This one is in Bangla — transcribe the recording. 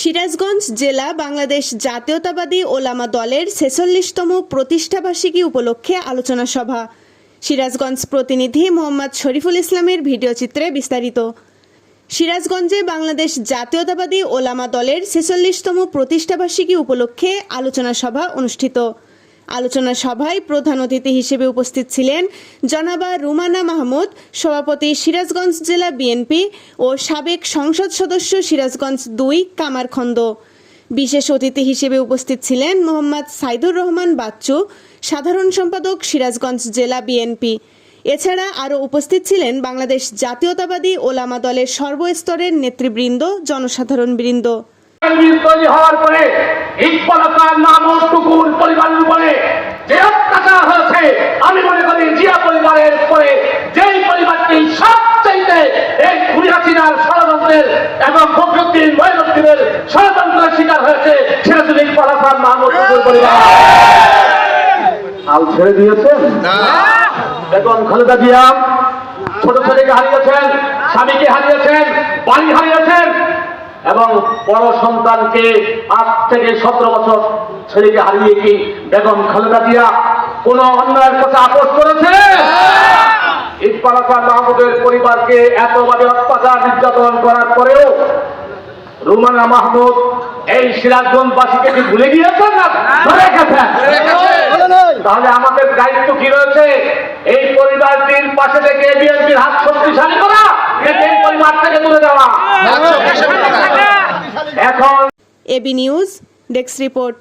সিরাজগঞ্জ জেলা বাংলাদেশ জাতীয়তাবাদী ওলামা দলের ছেচল্লিশতম প্রতিষ্ঠাবার্ষিকী উপলক্ষে আলোচনা সভা। সিরাজগঞ্জ প্রতিনিধি মোহাম্মদ শরীফুল ইসলামের ভিডিও চিত্রে বিস্তারিত। সিরাজগঞ্জে বাংলাদেশ জাতীয়তাবাদী ওলামা দলের ছেচল্লিশতম প্রতিষ্ঠাবার্ষিকী উপলক্ষে আলোচনা সভা অনুষ্ঠিত। আলোচনা সভায় প্রধান অতিথি হিসেবে উপস্থিত ছিলেন জনাবা রুমানা মাহমুদ, সভাপতি সিরাজগঞ্জ জেলা বিএনপি ও সাবেক সংসদ সদস্য সিরাজগঞ্জ দুই কামারখন্দ বিশেষ অতিথি হিসেবে উপস্থিত ছিলেন মোহাম্মদ সাইদুর রহমান বাচ্চু, সাধারণ সম্পাদক সিরাজগঞ্জ জেলা বিএনপি। এছাড়া আরও উপস্থিত ছিলেন বাংলাদেশ জাতীয়তাবাদী ওলামা দলের সর্বস্তরের নেতৃবৃন্দ জনসাধারণ বৃন্দ হওয়ার পরে খান মাহমুদ টুকুর পরিবারের উপরে যে অত্যাচার হয়েছে আমি মনে করি জিয়া পরিবারের পরে যেই পরিবারটি সবচাইতে এই খুনি হাসিনার ষড়যন্ত্রের এবং ফখরুদ্দিন মহিনুদ্দিনের ষড়যন্ত্রের শিকার হয়েছে ইকবাল খান মাহমুদ পরিবার। হাল ছেড়ে দিয়েছেন বেগম খালেদা জিয়া ছোট ছেলেকে হারিয়েছেন স্বামীকে হারিয়েছেন বাড়ি হারিয়েছেন এবং বড় সন্তানকে আজ থেকে সতেরো বছর ছেলেকে হারিয়ে কি বেগম খালেদা জিয়া কোন অন্যায়ের কথা আপোষ করেছে? ইকবাল হাসান মাহমুদের পরিবারকে এতভাবে অত্যাচার নির্যাতন করার পরেও রুমানা মাহমুদ এই সিরাজগঞ্জবাসীকে কি ভুলে গিয়েছেন না? ধরে গেছেন? তাহলে আমাদের দায়িত্ব কি রয়েছে? এই পরিবারটির পাশে থেকে বিএনপির হাত শক্তিশালী করা এই পরিবার থেকে দূরে যাওয়া? এখন এবি নিউজ ডেস্ক রিপোর্ট।